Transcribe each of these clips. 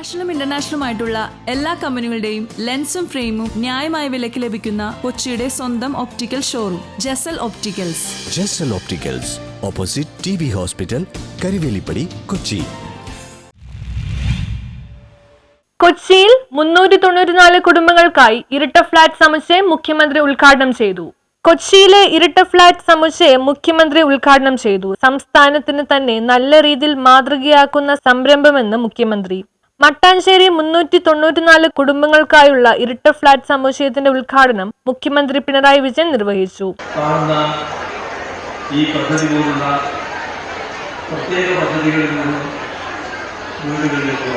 നാഷണലും ഇന്റർനാഷണലും ആയിട്ടുള്ള എല്ലാ കമ്പനികളുടെയും ലെൻസും ഫ്രെയിമും ന്യായമായ വിലയ്ക്ക് ലഭിക്കുന്ന കൊച്ചിയുടെ സ്വന്തം optical showroom Jasal opticals Jasal opticals opposite T B hospital Karivelippadi Kochi കൊച്ചിയിൽ മുന്നൂറ്റി തൊണ്ണൂറ്റിനാല് കുടുംബങ്ങൾക്കായി ഇരട്ട ഫ്ളാറ്റ് സമുച്ചയം മുഖ്യമന്ത്രി ഉദ്ഘാടനം ചെയ്തു. കൊച്ചിയിലെ ഇരട്ട ഫ്ളാറ്റ് സമുച്ചയം മുഖ്യമന്ത്രി ഉദ്ഘാടനം ചെയ്തു. സംസ്ഥാനത്തിന് തന്നെ നല്ല രീതിയിൽ മാതൃകയാക്കുന്ന സംരംഭമെന്ന് മുഖ്യമന്ത്രി. മട്ടാഞ്ചേരി മുന്നൂറ്റി തൊണ്ണൂറ്റിനാല് കുടുംബങ്ങൾക്കായുള്ള ഇരട്ട ഫ്ളാറ്റ് സമുച്ചയത്തിന്റെ ഉദ്ഘാടനം മുഖ്യമന്ത്രി പിണറായി വിജയൻ നിർവഹിച്ചു. ഈ പദ്ധതി പോലുള്ള പ്രത്യേക പദ്ധതികളിൽ നിന്നും വീടുകളിലേക്ക്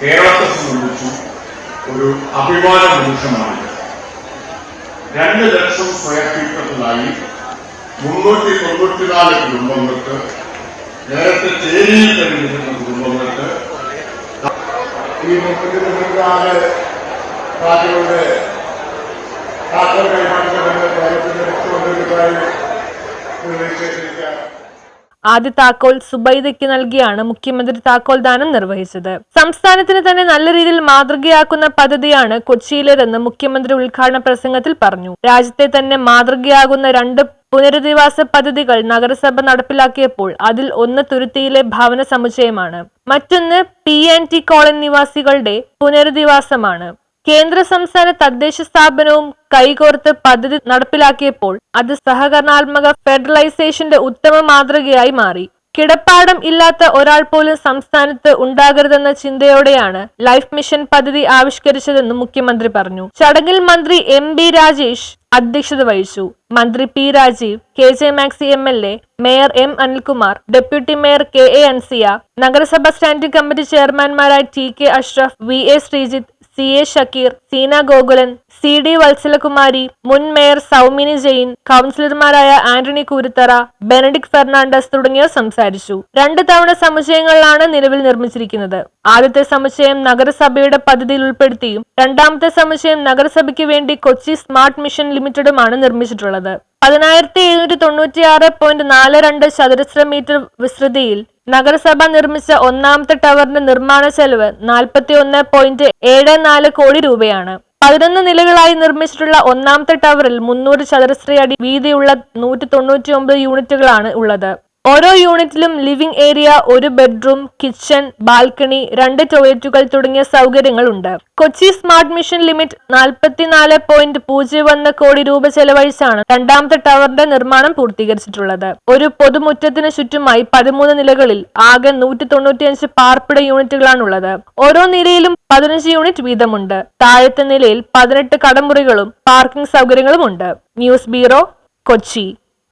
കേരളത്തെ സംബന്ധിച്ചും ഒരു അഭിമാന നിമിഷമാണ്. രണ്ട് ലക്ഷം സ്ക്വയർ ഫീറ്ററിലായി മുന്നൂറ്റി തൊണ്ണൂറ്റിനാല് കുടുംബങ്ങൾക്ക് നേരത്തെ ചേരിയിൽ കഴിഞ്ഞിരുന്ന കുടുംബങ്ങൾക്ക് ഈ മുപ്പത്തി തൊണ്ണൂറ്റിനാല് പാർട്ടികളുടെ താക്കോൽ കൈമാറ്റമെന്ന് കേരളത്തിന്റെ മുഖ്യമന്ത്രിയുമായി ആദ്യ താക്കോൽ സുബൈദയ്ക്ക് നൽകിയാണ് മുഖ്യമന്ത്രി താക്കോൽ ദാനം നിർവഹിച്ചത്. സംസ്ഥാനത്തിന് തന്നെ നല്ല രീതിയിൽ മാതൃകയാക്കുന്ന പദ്ധതിയാണ് കൊച്ചിയിലേതെന്ന് മുഖ്യമന്ത്രി ഉദ്ഘാടന പ്രസംഗത്തിൽ പറഞ്ഞു. രാജ്യത്തെ തന്നെ മാതൃകയാകുന്ന രണ്ട് പുനരധിവാസ പദ്ധതികൾ നഗരസഭ നടപ്പിലാക്കിയപ്പോൾ അതിൽ ഒന്ന് തുരുത്തിയിലെ ഭവന സമുച്ചയമാണ്. മറ്റൊന്ന് പി ആൻഡ് ടി കോളനി നിവാസികളുടെ പുനരധിവാസമാണ്. കേന്ദ്ര സംസ്ഥാന തദ്ദേശ സ്ഥാപനവും കൈകോർത്ത് പദ്ധതി നടപ്പിലാക്കിയപ്പോൾ അത് സഹകരണാത്മക ഫെഡറലൈസേഷന്റെ ഉത്തമ മാതൃകയായി മാറി. കിടപ്പാടം ഇല്ലാത്ത ഒരാൾ പോലും സംസ്ഥാനത്ത് ഉണ്ടാകരുതെന്ന ചിന്തയോടെയാണ് ലൈഫ് മിഷൻ പദ്ധതി ആവിഷ്കരിച്ചതെന്നും മുഖ്യമന്ത്രി പറഞ്ഞു. ചടങ്ങിൽ മന്ത്രി എം ബി രാജേഷ് അധ്യക്ഷത വഹിച്ചു. മന്ത്രി P Rajeev K J Maxi M L A mayor M Anilkumar deputy mayor K A Ansiya നഗരസഭാ standing committee ചെയർമാൻമാരായ T K Ashraf V A Sreejith C A Shakeer Seena Gokulan C D Vatsalakumari മുൻ mayor Saumini Jain കൗൺസിലർമാരായ Antony കൂരുത്തറ Benedict Fernandez തുടങ്ങിയവർ സംസാരിച്ചു. രണ്ട് തവണ സമുച്ചയങ്ങളിലാണ് നിലവിൽ നിർമ്മിച്ചിരിക്കുന്നത്. ആദ്യത്തെ സമുച്ചയം നഗരസഭയുടെ പദ്ധതിയിൽ ഉൾപ്പെടുത്തിയും രണ്ടാമത്തെ സമുച്ചയം നഗരസഭയ്ക്ക് വേണ്ടി കൊച്ചി സ്മാർട്ട് മിഷൻ ലിമിറ്റഡുമാണ് നിർമ്മിച്ചിട്ടുള്ളത്. പതിനായിരത്തി എഴുന്നൂറ്റി തൊണ്ണൂറ്റി ആറ് പോയിന്റ് നാല് രണ്ട് ചതുരശ്ര മീറ്റർ വിസ്തൃതിയിൽ നഗരസഭ നിർമ്മിച്ച ഒന്നാമത്തെ ടവറിന്റെ നിർമ്മാണ ചെലവ് നാൽപ്പത്തി ഒന്ന് പോയിന്റ് ഏഴ് നാല് കോടി രൂപയാണ്. പതിനൊന്ന് നിലകളായി നിർമ്മിച്ചിട്ടുള്ള ഒന്നാമത്തെ ടവറിൽ മുന്നൂറ് ചതുരശ്ര അടി വീതിയുള്ള നൂറ്റി തൊണ്ണൂറ്റി ഒമ്പത് യൂണിറ്റുകളാണ് ഉള്ളത്. ഓരോ യൂണിറ്റിലും ലിവിംഗ് ഏരിയ ഒരു ബെഡ്റൂം കിച്ചൺ ബാൽക്കണി രണ്ട് ടോയ്ലറ്റുകൾ തുടങ്ങിയ സൗകര്യങ്ങളുണ്ട്. കൊച്ചി സ്മാർട്ട് മിഷൻ ലിമിറ്റ് നാൽപ്പത്തിനാല് പോയിന്റ് പൂജ്യം ഒന്ന് കോടി രൂപ ചെലവഴിച്ചാണ് രണ്ടാമത്തെ ടവറിന്റെ നിർമ്മാണം പൂർത്തീകരിച്ചിട്ടുള്ളത്. ഒരു പൊതുമുറ്റത്തിന് ചുറ്റുമായി പതിമൂന്ന് നിലകളിൽ ആകെ നൂറ്റി തൊണ്ണൂറ്റിയഞ്ച് പാർപ്പിട യൂണിറ്റുകളാണുള്ളത്. ഓരോ നിലയിലും പതിനഞ്ച് യൂണിറ്റ് വീതമുണ്ട്. താഴത്തെ നിലയിൽ പതിനെട്ട് കടമുറികളും പാർക്കിംഗ് സൗകര്യങ്ങളും ഉണ്ട് ന്യൂസ് ബ്യൂറോ കൊച്ചി.